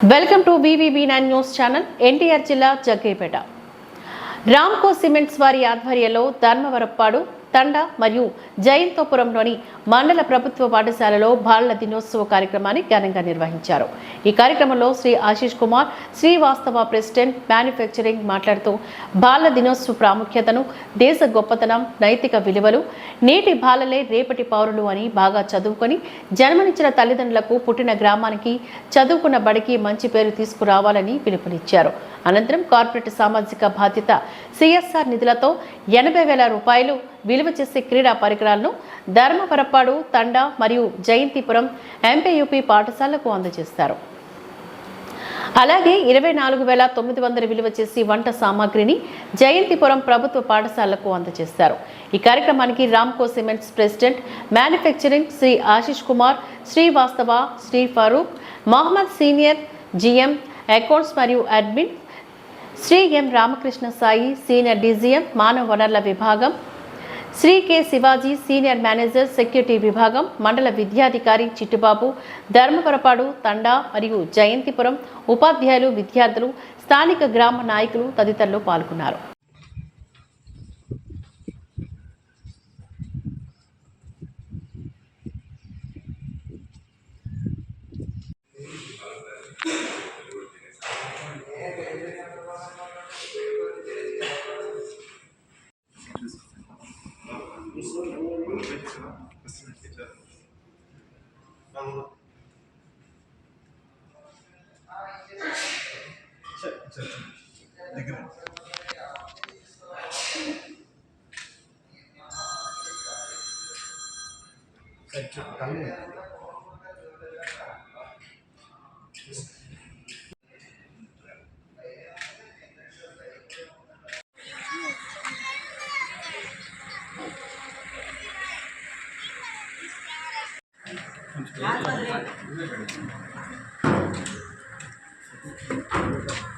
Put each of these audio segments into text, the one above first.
Welcome to BBB nine news channel NTR జిల్లా Jaggaiahpet. Ramco cements వారి ఆధ్వర్యంలో ధర్మవరప్పాడు తండా మరియు జయంతోపురంలోని మండల ప్రభుత్వ పాఠశాలలో బాలల దినోత్సవ కార్యక్రమాన్ని ఘనంగా నిర్వహించారు. ఈ కార్యక్రమంలో శ్రీ ఆశీష్ కుమార్ శ్రీవాస్తవ ప్రెసిడెంట్ మ్యానుఫ్యాక్చరింగ్ మాట్లాడుతూ బాలల దినోత్సవ ప్రాముఖ్యతను దేశ గొప్పతనం నైతిక విలువలు నేటి బాలలే రేపటి పౌరులు అని బాగా చదువుకొని జన్మనిచ్చిన తల్లిదండ్రులకు పుట్టిన గ్రామానికి చదువుకున్న బడికి మంచి పేరు తీసుకురావాలని పిలుపునిచ్చారు. అనంతరం కార్పొరేట్ సామాజిక బాధ్యత సిఎస్ఆర్ నిధులతో ఎనభై వేల రూపాయలు విలువ చేసే క్రీడా పరికరాలను ధర్మపరపాడు తండా మరియు జయంతిపురం ఎంపీయూపీ పాఠశాలకు అందజేస్తారు. అలాగే ఇరవై నాలుగు వేల తొమ్మిది వందల విలువ చేసి వంట సామాగ్రిని జయంతిపురం ప్రభుత్వ పాఠశాలకు అందజేస్తారు. ఈ కార్యక్రమానికి Ramco cements president manufacturing Shri Ashish Kumar Srivastava Shri Farooq Mohammed senior GM accounts మరియు admin Shri M Ramakrishna Sai senior DGM మానవ వనరుల విభాగం. Shri K Shivaji senior manager security విభాగం మండల విద్యాధికారి చిట్టుబాబు ధర్మపురపాడు తండా మరియు జయంతిపురం ఉపాధ్యాయులు విద్యార్థులు స్థానిక గ్రామ నాయకులు తదితరులు పాల్గొన్నారు. దగ్గర Gracias.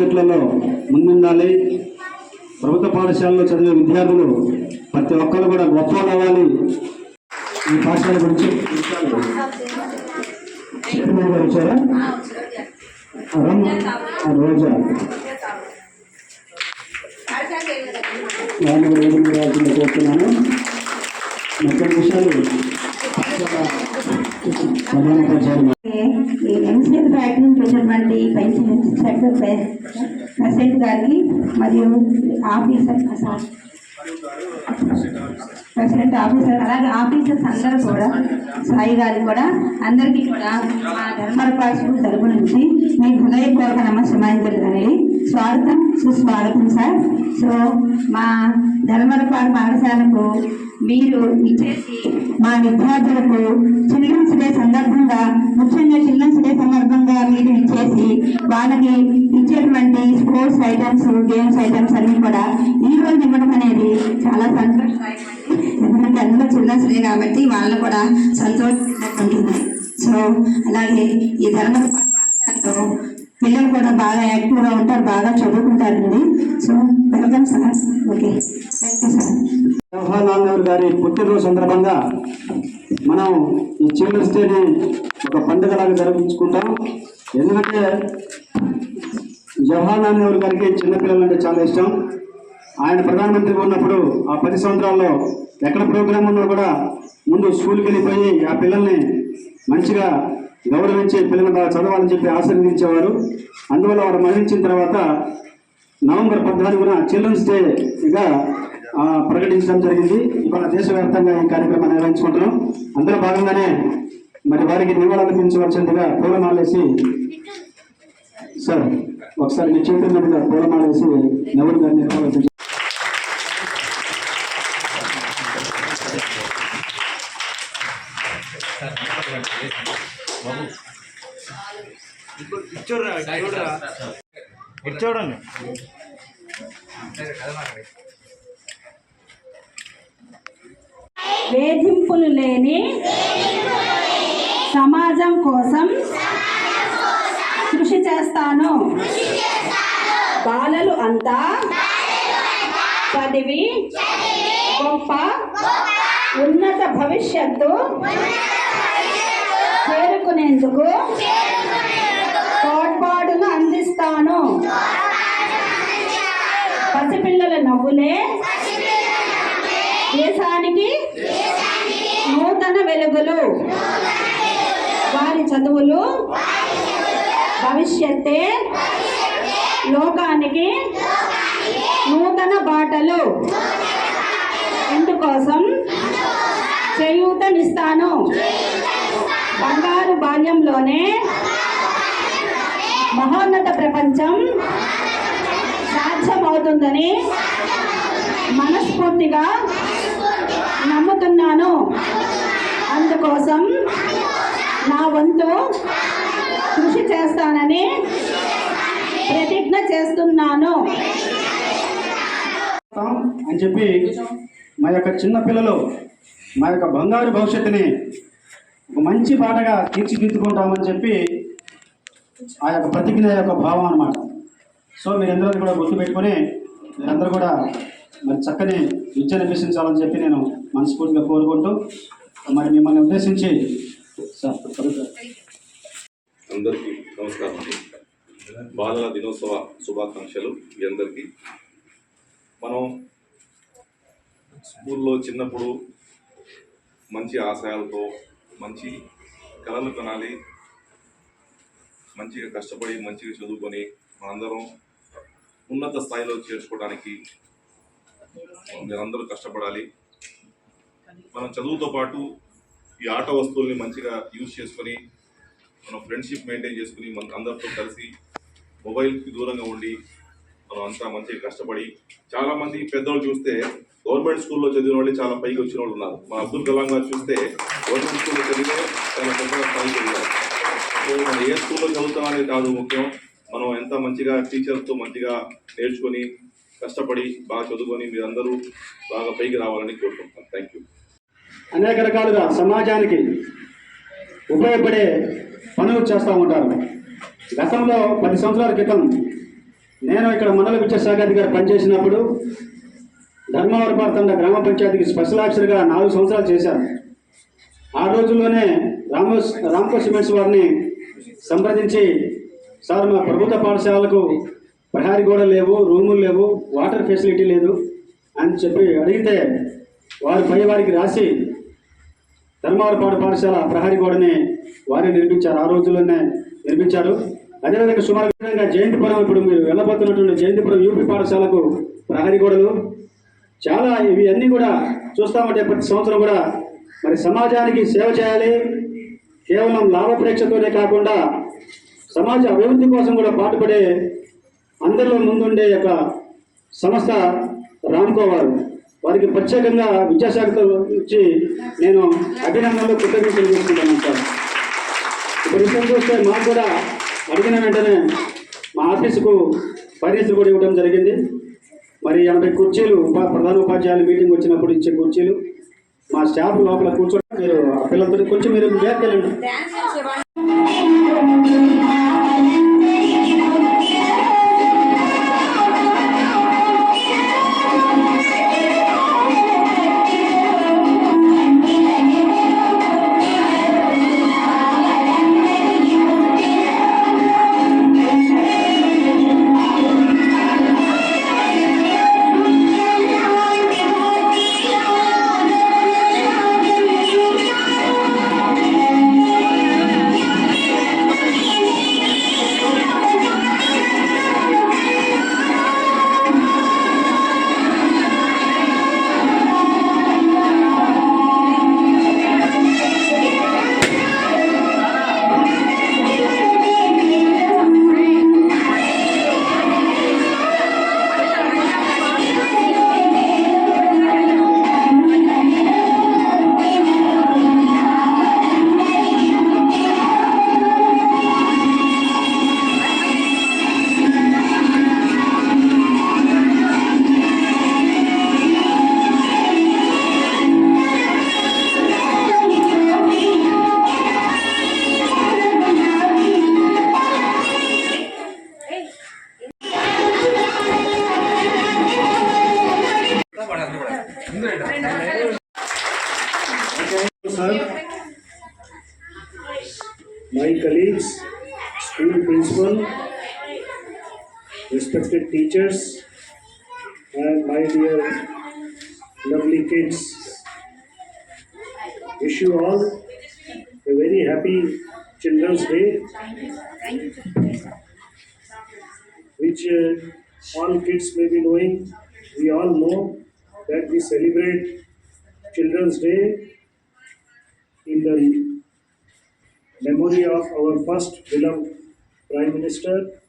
సబ్జెక్టులలో ముందుండాలి. ప్రభుత్వ పాఠశాలలో చదివే విద్యార్థులు ప్రతి ఒక్కరు కూడా గొప్ప అవ్వాలి ఈ పాఠశాల గురించి వచ్చారా? రోజా. వాళ్ళు కోరుతున్నాను మొత్తం విషయాలు ఈ ఎంసీఎల్ ఫ్యాక్టరీ నుంచి ప్రెసిడెంట్ గారికి మరియు ఆఫీసర్ ప్రెసిడెంట్ ఆఫీసర్ అలాగే ఆఫీసర్స్ అందరూ కూడా సాయి గారికి కూడా అందరికీ కూడా మా ధర్మరపాల స్కూల్ తరపు నుంచి మీ హృదయపూర్వక నమస్కారం స్వాగతం సుస్వాగతం సార్ సో మా ధర్మరపాడు పాఠశాలకు మీరు ఇచ్చేసి మా విద్యార్థులకు చిన్న సందర్భంగా ముఖ్యంగా చిల్డ్రన్స్ డే సందర్భంగా మీరు ఇచ్చేసి వాళ్ళకి ఇచ్చేటువంటి స్పోర్ట్స్ ఐటమ్స్ గేమ్స్ ఐటమ్స్ అన్ని కూడా ఈ రోజు ఇవ్వడం అనేది చాలా సంతోషదాయకం ఎందుకంటే అందులో చిల్డ్రన్స్ డే కాబట్టి వాళ్ళు కూడా సంతోషంగా ఉంటుంది సో అలాగే ఈ ధర్మ పిల్లలు కూడా బాగా యాక్టివ్గా ఉంటారు బాగా చదువుకుంటారండి. So welcome sir okay thank you sir Jawaharlal Nehru గారి పుట్టినరోజు సందర్భంగా మనం ఈ చిల్డ్రన్స్ డేని ఒక పండుగలాగా జరిపించుకుంటాం ఎందుకంటే జవహర్లాల్ నెహ్రూ గారికి చిన్నపిల్లలు అంటే చాలా ఇష్టం. ఆయన ప్రధానమంత్రిగా ఉన్నప్పుడు ఆ పది సంవత్సరాల్లో ఎక్కడ ప్రోగ్రాం ఉన్నా కూడా ముందు స్కూల్కి వెళ్ళిపోయి ఆ పిల్లల్ని మంచిగా గౌరవించి పిల్లలు బాగా చదవాలని చెప్పి ఆశీర్వదించేవారు. అందువల్ల వారు మరణించిన తర్వాత నవంబర్ పద్నాలుగున చిల్డ్రన్స్ డేగా ప్రకటించడం జరిగింది. ఇవాళ దేశవ్యాప్తంగా ఈ కార్యక్రమాన్ని నిర్వహించుకుంటున్నాం. అందులో భాగంగానే మరి వారికి నివాళులర్పించవలసిందిగా పూలమాలేసి సార్ ఒకసారి మీ చేతుల మీదుగా పూలమాలేసి నెవరు గారిని చూడండి వేధింపులు లేని సమాజం కోసం కృషి చేస్తాను. బాలలు అంతా చదివి గొప్ప ఉన్నత భవిష్యత్తు చేరుకునేందుకు తోడ్పాటును అందిస్తాను. పసిపిల్లల నవ్వులే దేశానికి నూతన వెలుగులు వారి చదువులు భవిష్యత్తే లోకానికి నూతన బాటలు. ఇందుకోసం చేయూతనిస్తాను. బంగారు బాల్యంలోనే మహోన్నత ప్రపంచం సాధ్యమవుతుందని మనస్ఫూర్తిగా నమ్ముతున్నాను. కోసం నా వంతు కృషి చేస్తానని ప్రతిజ్ఞ చేస్తున్నాను. అని చెప్పి మా యొక్క చిన్నపిల్లలు మా యొక్క బంగారు భవిష్యత్తుని ఒక మంచి పాటగా తీర్చిదిద్దుకుంటామని చెప్పి ఆ యొక్క ప్రతిజ్ఞ యొక్క భావం అనమాట సో మీరందరూ కూడా గుర్తుపెట్టుకొని మీరందరూ కూడా మరి చక్కని విద్యను అభ్యసించాలని చెప్పి నేను మనస్ఫూర్తిగా కోరుకుంటూ మరి మిమ్మల్ని ఉద్దేశించి అందరికీ నమస్కారం బాలల దినోత్సవ శుభాకాంక్షలు మీ అందరికీ. మనం స్కూల్లో చిన్నప్పుడు మంచి ఆశయాలతో మంచి కళలు కనాలి మంచిగా కష్టపడి మంచిగా చదువుకొని మనందరం ఉన్నత స్థాయిలో చేర్చుకోవడానికి మీరందరూ కష్టపడాలి. మనం చదువుతో పాటు ఈ ఆట వస్తువుల్ని మంచిగా యూజ్ చేసుకొని మనం ఫ్రెండ్షిప్ మెయింటైన్ చేసుకుని మన అందరితో కలిసి మొబైల్కి దూరంగా ఉండి మనం అంతా మంచిగా కష్టపడి చాలామంది పెద్దవాళ్ళు చూస్తే గవర్నమెంట్ స్కూల్లో చదివిన వాళ్ళు చాలా పైకి వచ్చిన వాళ్ళు ఉన్నారు. మన అబ్దుల్ కలాం గారు చూస్తే గవర్నమెంట్ స్కూల్లో చదివితే చాలా పెద్దగా స్థాయికి వెళ్ళారు. సో మనం ఏ స్కూల్లో చదువుతాం అనేది కాదు ముఖ్యం. మనం ఎంత మంచిగా టీచర్స్తో మంచిగా నేర్చుకొని కష్టపడి బాగా చదువుకొని మీరందరూ బాగా పైకి రావాలని కోరుకుంటున్నాను థ్యాంక్ యూ అనేక రకాలుగా సమాజానికి ఉపయోగపడే పనులు చేస్తూ ఉంటారు. గతంలో పది సంవత్సరాల క్రితం నేను ఇక్కడ మండల విద్యాశాఖాధికారి పనిచేసినప్పుడు ధర్మవరం తండ గ్రామ పంచాయతీకి స్పెషల్ ఆఫీసర్గా నాలుగు సంవత్సరాలు చేశాను. ఆ రోజుల్లోనే రామో రామ్కో సిమెంట్స్ వారిని సంప్రదించి సార్ మా ప్రభుత్వ పాఠశాలకు ప్రహారీ గోడ లేవు రూములు లేవు వాటర్ ఫెసిలిటీ లేదు అని చెప్పి అడిగితే వారి పై వారికి రాసి ధర్మవరపాడు పాఠశాల ప్రహరీ గోడని వారే నిర్మించారు. ఆ రోజుల్లోనే నిర్మించారు. అదేవిధంగా సుమారుగా జయంతిపురం ఇప్పుడు మీరు వెళ్ళబోతున్నటువంటి జయంతిపురం యూపీ పాఠశాలకు ప్రహరీ గోడలు. చాలా ఇవి అన్నీ కూడా చూస్తామంటే ప్రతి సంవత్సరం కూడా మరి సమాజానికి సేవ చేయాలి. కేవలం లాభప్రేక్షతోనే కాకుండా సమాజ అభివృద్ధి కోసం కూడా పాటుపడే అందరిలో ముందుండే యొక్క సంస్థ రామ్కో వారు వారికి ప్రత్యేకంగా విద్యాశాఖతో నుంచి నేను అభినందనలు కృతజ్ఞతలు చేసుకుంటాను సార్. ఇప్పుడు విషయం చూస్తే మాకు కూడా అడిగిన వెంటనే మా ఆఫీసుకు ఫైనాన్స్ కూడా ఇవ్వడం జరిగింది. మరి ఎనభై కుర్చీలు ఉపా ప్రధాన ఉపాధ్యాయులు మీటింగ్ వచ్చినప్పుడు ఇచ్చే కుర్చీలు. మా స్టాఫ్ లోపల కూర్చోవడం మీరు ఆ పిల్లలతో కొంచెం మీరు బ్యాక్ వెళ్ళండి. My colleagues, school principal, respected teachers, and my dear lovely kids. Wish you all a very happy Children's Day, which uh, all kids may be knowing. We all know that we celebrate Children's Day in the memory of our first beloved Prime Minister,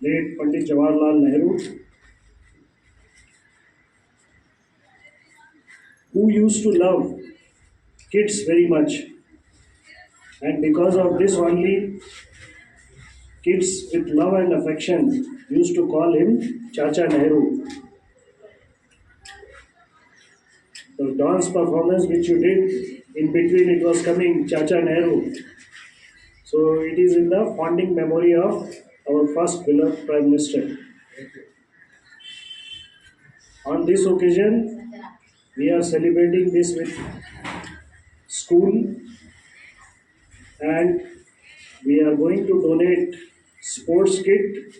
late Pandit Jawaharlal Nehru, who used to love kids very much. And because of this only, kids with love and affection used to call him Chacha Nehru. The dance performance which you did, in between it was coming Chacha Nehru. So it is in the founding memory of our first beloved Prime Minister. On this occasion, we are celebrating this with school and we are going to donate sports kit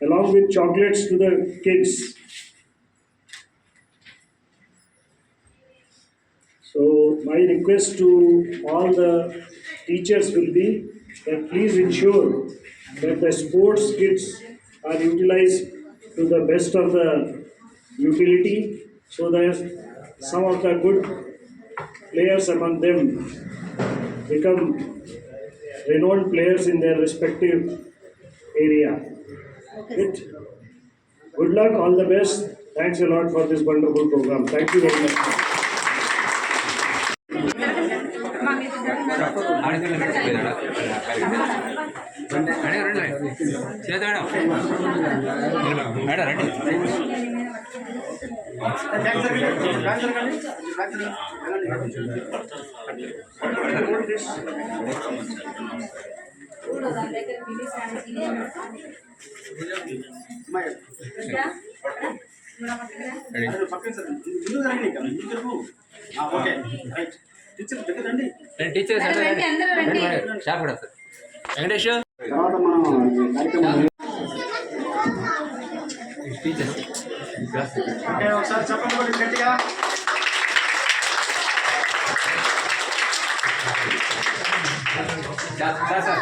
along with chocolates to the kids. So my request to all the teachers will be that please ensure that the sports kits are utilized to the best of the utility so that some of the good players among them become renowned players in their respective area. It, good luck, all the best. Thanks a lot for this wonderful program. Thank you very much. Shop కూడా sir Venkatesh. తర్వాత మనం teachers okay, ఒకసారి చెప్పండి కొద్దిగా గట్టిగా sir sir